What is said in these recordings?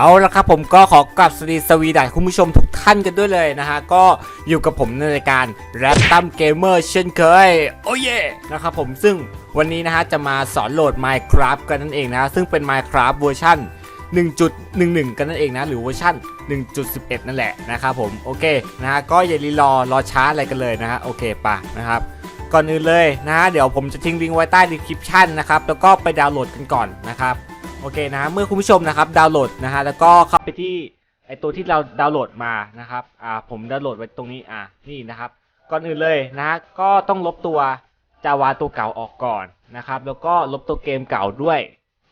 เอาละครับผมก็ขอกลับสวัสดีสวีดันคุณผู้ชมทุกท่านกันด้วยเลยนะฮะ ก็อยู่กับผมในรายการแรปตัมเกมเมอร์เช่นเคย โอ้เย่นะครับผมซึ่งวันนี้นะฮะ จะมาสอนโหลด Minecraft กันนั่นเองนะ ซึ่งเป็น Minecraft เวอร์ชัน1.11 กันนั่นเองนะ หรือเวอร์ชัน1.11 นั่นแหละนะครับผม โอเคนะฮะ ก็อย่ารีรอรอช้าอะไรกันเลยนะฮะ โอเคปะนะครับก่อนอื่นเลยนะฮะเดี๋ยวผมจะทิ้งลิงก์ไว้ใต้ดีคริปชั่นนะครับแล้วก็ไปดาวน์โหลดกันก่อนนะครับ โอเคนะเมื่อคุณผู้ชมนะครับดาวน์โหลดนะฮะแล้วก็เข้าไปที่ไอตัวที่เราดาวน์โหลดมานะครับอ่าผมดาวน์โหลดไว้ตรงนี้อ่านี่นะครับก่อนอื่นเลยนะก็ต้องลบตัวจาวาตัวเก่าออกก่อนนะครับแล้วก็ลบตัวเกมเก่าด้วย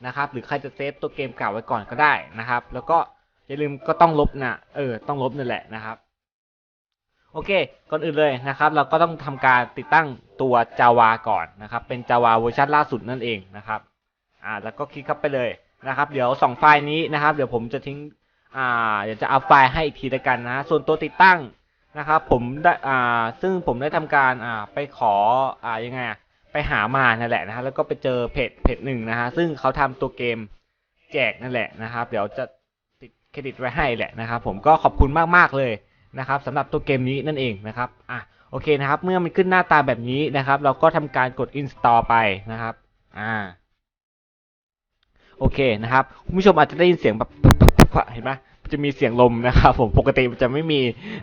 นะครับหรือใครจะเซฟตัวเกมเก่าไว้ก่อนก็ได้นะครับ แล้วก็อย่าลืมก็ต้องลบนะเออต้องลบนั่นแหละนะครับโอเค ก่อนอื่นเลยนะครับ เราก็ต้องทำการติดตั้งตัว Java ก่อนนะครับ เป็น Java เวอร์ชันล่าสุดนั่นเองนะครับ อ่าแล้วก็คลิกเข้าไปเลยนะครับเดี๋ยวสองไฟล์นี้นะครับ เดี๋ยวผมจะทิ้งอ่าเดี๋ยวจะเอาไฟล์ให้อีกทีละกันนะส่วนตัวติดตั้งนะครับ ผมได้อ่าซึ่งผมได้ทำการอ่าไปขออ่ายังไงอะไปหามานั่นแหละนะฮะแล้วก็ไปเจอเพจเพจหนึ่งนะฮะซึ่งเขาทำตัวเกมแจกนั่นแหละนะครับ เดี๋ยวจะติดเครดิตไว้ให้แหละนะครับ ผมก็ขอบคุณมากๆเลยนะครับสำหรับตัวเกมนี้นั่นเองนะครับอะโอเคนะครับ เมื่อมันขึ้นหน้าตาแบบนี้นะครับ เราก็ทำการกด install ไปนะครับ อ่า โอเคนะครับคุณผู้ชมอาจจะได้ยินเสียงแบบเห็นไหมจะมีเสียงลมนะครับผมปกติมันจะไม่มี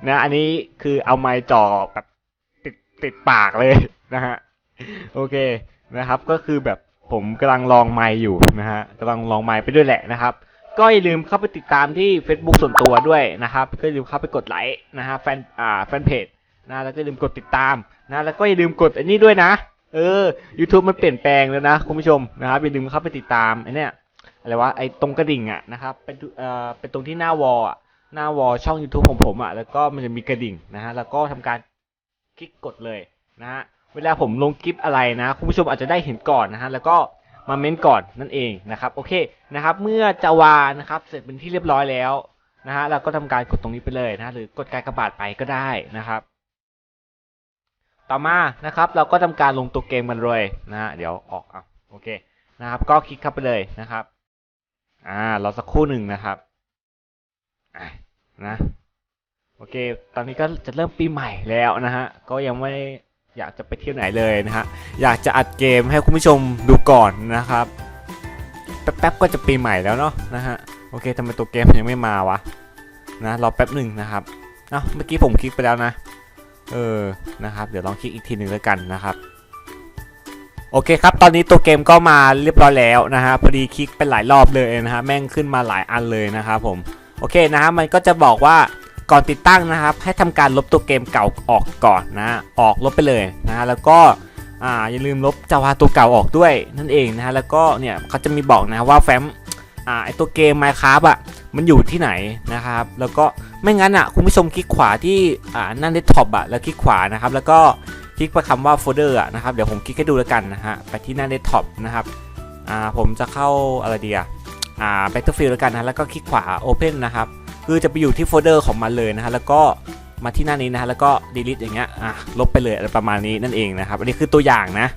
นะ อันนี้คือเอาไมค์จ่อแบบติดติดปากเลยนะฮะโอเคนะครับ ก็คือแบบผมกำลังลองไมค์อยู่นะฮะกำลังลองไมค์ไปด้วยแหละนะครับก็อย่าลืมเข้าไปติดตามที่ Facebook ส่วนตัวด้วยนะครับ ก็อย่าลืมเข้าไปกดไลค์นะฮะแฟนอ่าแฟนเพจนะแล้วก็อย่าลืมกดติดตามนะแล้วก็อย่าลืมกดอันนี้ด้วยนะ เออ YouTube มันเปลี่ยนแปลงแล้วนะคุณผู้ชมนะครับอย่าลืมเข้าไปติดตามไอ้เนี่ย อะไรวะไอ้ตรงกระดิ่งอะนะครับเป็นเอ่อเป็นตรงที่หน้าวอลอะหน้าวอลช่อง YouTube ของผมอะแล้วก็มันจะมีกระดิ่งนะฮะแล้วก็ทำการคลิกกดเลยนะฮะเวลาผมลงคลิปอะไรนะคุณผู้ชมอาจจะได้เห็นก่อนนะฮะแล้วก็มาเม้นก่อนนั่นเองนะครับโอเคนะครับเมื่อจาวานะครับเสร็จเป็นที่เรียบร้อยแล้วนะฮะเราก็ทำการกดตรงนี้ไปเลยนะหรือกดการกระบาดไปก็ได้นะครับ ต่อมานะครับเราก็ทำการลงตัวเกมกันเลยนะฮะเดี๋ยวออกอะโอเคนะครับก็คลิกเข้าไปเลยนะครับ อ่ารอสักครู่หนึ่งนะครับอะนะโอเค ตอนนี้ก็จะเริ่มปีใหม่แล้วนะฮะ ก็ยังไม่อยากจะไปเที่ยวไหนเลยนะฮะ อยากจะอัดเกมให้คุณผู้ชมดูก่อนนะครับ แป๊บๆก็จะปีใหม่แล้วเนาะนะฮะ โอเคทำไมตัวเกมยังไม่มาวะ นะ รอแป๊บหนึ่งนะครับเอ้าเมื่อกี้ผมคลิกไปแล้วนะ เออ นะครับ เดี๋ยวลองคลิกอีกทีหนึ่งแล้วกันนะครับ โอเคครับ ตอนนี้ตัวเกมก็มาเรียบร้อยแล้วนะฮะ พอดีคลิกไปหลายรอบเลยนะฮะ แม่งขึ้นมาหลายอันเลยนะครับผม โอเคนะฮะ มันก็จะบอกว่าก่อนติดตั้งนะครับ ให้ทำการลบตัวเกมเก่าออกก่อนนะ ออกลบไปเลยนะฮะ แล้วก็อ่าอย่าลืมลบจาวาตัวเก่าออกด้วยนั่นเองนะฮะ แล้วก็เนี่ยเขาจะมีบอกนะว่าแฟ้มอ่าไอตัวเกม Minecraft อะมันอยู่ที่ไหนนะครับ แล้วก็ไม่งั้นอะคุณผู้ชมคลิกขวาที่อ่าหน้าเดสก์ท็อปอะแล้วคลิกขวานะครับ แล้วก็ ลิกไปคำว่าโฟลเดอร์นะครับ เดี๋ยวผมคลิกให้ดูแล้วกันนะฮะ ไปที่หน้าเดสก์ท็อปนะครับ อ่า ผมจะเข้าอะไรดีอะ อ่า Battlefield แล้วกันนะ แล้วก็คลิกขวา Open นะครับ คือจะไปอยู่ที่โฟลเดอร์ของมันเลยนะฮะ แล้วก็มาที่หน้านี้นะฮะ แล้วก็ delete อย่างเงี้ย อะ ลบไปเลยอะไรประมาณนี้นั่นเองนะครับ อันนี้คือตัวอย่างนะ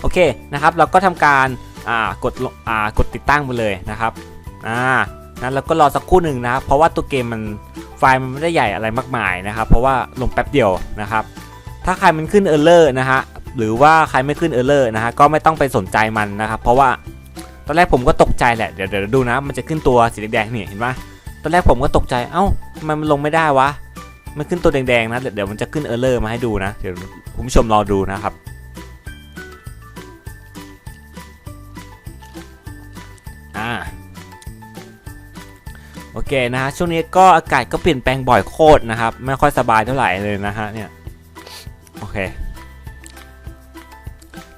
โอเคนะครับ เราก็ทำการ อ่า กด อ่า กดติดตั้งไปเลยนะครับ อ่านั้นแล้วก็รอสักครู่หนึ่งนะครับ เพราะว่าตัวเกมมันไฟล์มันไม่ได้ใหญ่อะไรมากมายนะครับ เพราะว่าลงแป๊บเดียวนะครับ ถ้าใครมันขึ้น error นะฮะหรือว่าใครไม่ขึ้น error นะฮะก็ไม่ต้องไปสนใจมันนะครับเพราะว่าตอนแรกผมก็ตกใจแหละเดี๋ยวเดี๋ยวดูนะ มันจะขึ้นตัวสีแดงๆนี่เห็นไหมตอนแรกผมก็ตกใจเอ้าทำไมมันลงไม่ได้วะมันขึ้นตัวแดงๆนะเดี๋ยวมันจะขึ้นเออร์เลอร์มาให้ดูนะเดี๋ยวคุณผู้ชมรอดูนะครับอ่าโอเคนะฮะช่วงนี้ก็อากาศก็เปลี่ยนแปลงบ่อยโคตรนะครับ ไม่ค่อยสบายเท่าไหร่เลยนะฮะเนี่ย เค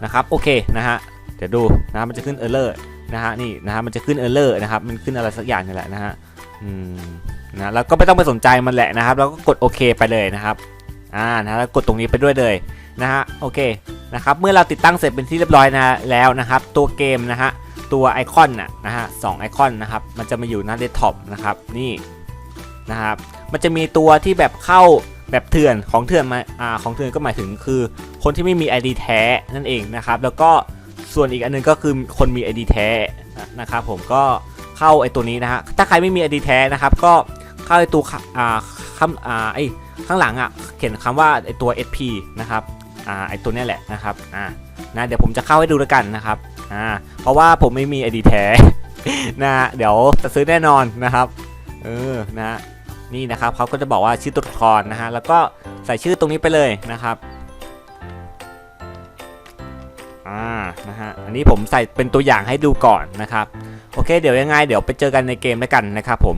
นะครับโอเคนะฮะเดี๋ยวดูนะมันจะขึ้นเออร์เลอร์นะฮะนี่นะฮะมันจะขึ้นเออร์เลอร์นะครับมันขึ้นอะไรสักอย่างนี่แหละนะฮะอืมนะแล้วก็ไม่ต้องไปสนใจมันแหละนะครับ แล้วก็กดโอเคไปเลยนะครับอ่านะแล้วกดตรงนี้ไปด้วยเลยนะฮะโอเคนะครับเมื่อเราติดตั้งเสร็จเป็นที่เรียบร้อยนะแล้วนะครับ ตัวเกมนะฮะตัวไอคอนน่ะนะฮะสองไอคอนนะครับมันจะมาอยู่หน้าเดสก์ท็อปนะครับนี่นะครับมันจะมีตัวที่แบบเข้า แบบเถื่อนของเถื่อนมาอ่าของเถื่อนก็หมายถึงคือ คนที่ไม่มี ID แท้นั่นเองนะครับ แล้วก็ส่วนอีกอันนึงก็คือคนมี ID แท้นะครับผมก็เข้าเข้าไอตัวนี้นะฮะถ้าใครไม่มี ID แท้นะครับ ก็เข้าไอตัวข้าอ่าคำอ่าไอข้างหลังอะเขียนคำว่าไอตัว SP นะครับอ่าไอตัวนี้แหละนะครับอ่านะเดี๋ยวผมจะเข้าให้ดูแล้วกันนะครับอ่าเพราะว่าผมไม่มี ID แท้นะฮะเดี๋ยวจะซื้อแน่นอนนะครับเออนะฮะ นี่นะครับเขาก็จะบอกว่าชื่อตัวละครนะฮะแล้วก็ใส่ชื่อตรงนี้ไปเลยนะครับอ่านะฮะอันนี้ผมใส่เป็นตัวอย่างให้ดูก่อนนะครับโอเค เดี๋ยวยังไง เดี๋ยวไปเจอกันในเกมแล้วกันนะครับผม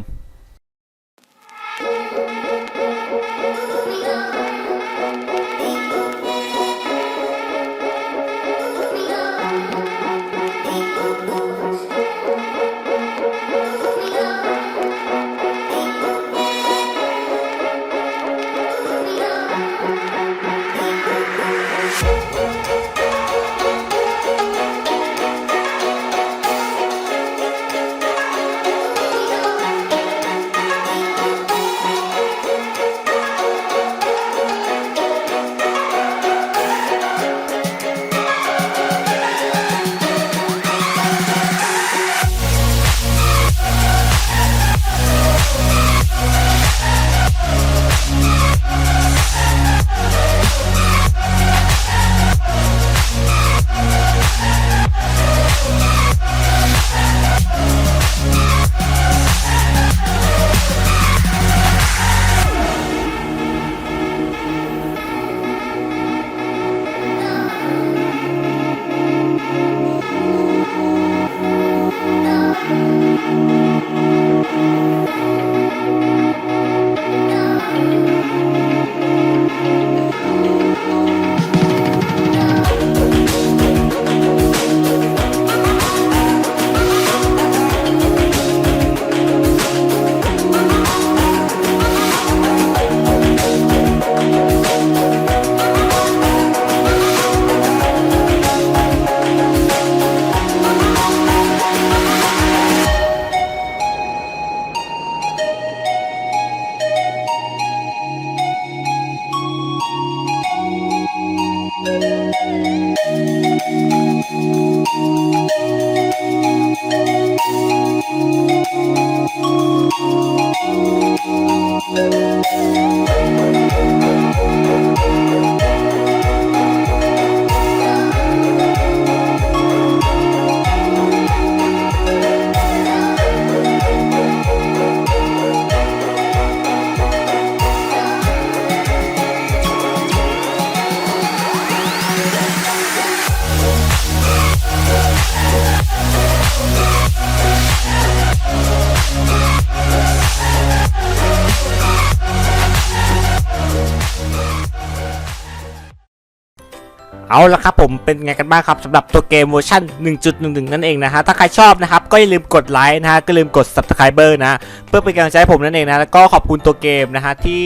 เอาละครับผมเป็นไงกันบ้างครับสำหรับตัวเกมเวอร์ชัน1.11 นั่นเองนะฮะถ้าใครชอบนะครับก็อย่าลืมกดไลค์นะฮะก็ลืมกด subscriber นะเพื่อเป็นกำลังใจให้ผมนั่นเองนะแล้วก็ขอบคุณตัวเกมนะฮะที่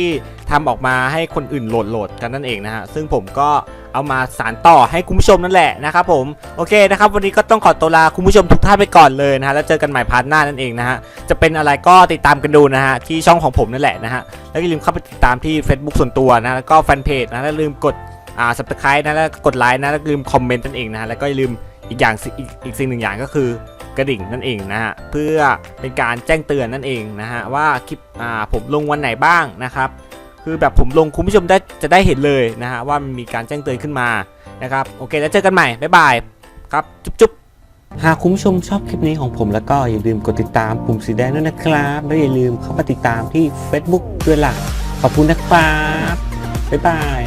ทำออกมาให้คนอื่นโหลดโหลดกันนั่นเองนะฮะซึ่งผมก็เอามาสานต่อให้คุณผู้ชมนั่นแหละนะครับผมโอเคนะครับวันนี้ก็ต้องขอตัวลาคุณผู้ชมทุกท่านไปก่อนเลยนะฮะแล้วเจอกันใหม่พาร์ทหน้านั่นเองนะฮะจะเป็นอะไรก็ติดตามกันดูนะฮะที่ช่องของผมนั่นแหละนะฮะแล้วก็อย่าลืมเข้าไปติดตามที่ Facebook ส่วนตัวนะแล้วก็แฟนเพจนะแล้วลืมกด อ่า subscribe นะแล้วกดไลค์นะแล้วลืมคอมเมนต์นั่นเองนะฮะแล้วก็อย่าลืมอีกอย่างอีกอีกสิ่งหนึ่งอย่างก็คือกระดิ่งนั่นเองนะฮะเพื่อเป็นการแจ้งเตือนนั่นเองนะฮะว่าคลิปอ่าผมลงวันไหนบ้างนะครับ คือแบบผมลงคุณผู้ชมได้จะได้เห็นเลยนะฮะว่ามันมีการแจ้งเตือนขึ้นมานะครับโอเคแล้วเจอกันใหม่บ๊ายบายครับจุ๊บจุ๊บหากคุณผู้ชมชอบคลิปนี้ของผมแล้วก็อย่าลืมกดติดตามปุ่มสีแดงด้วยนะครับ แล้วอย่าลืมเข้ามาติดตามที่ Facebook ด้วยล่ะ ขอบคุณนะครับ บ๊ายบาย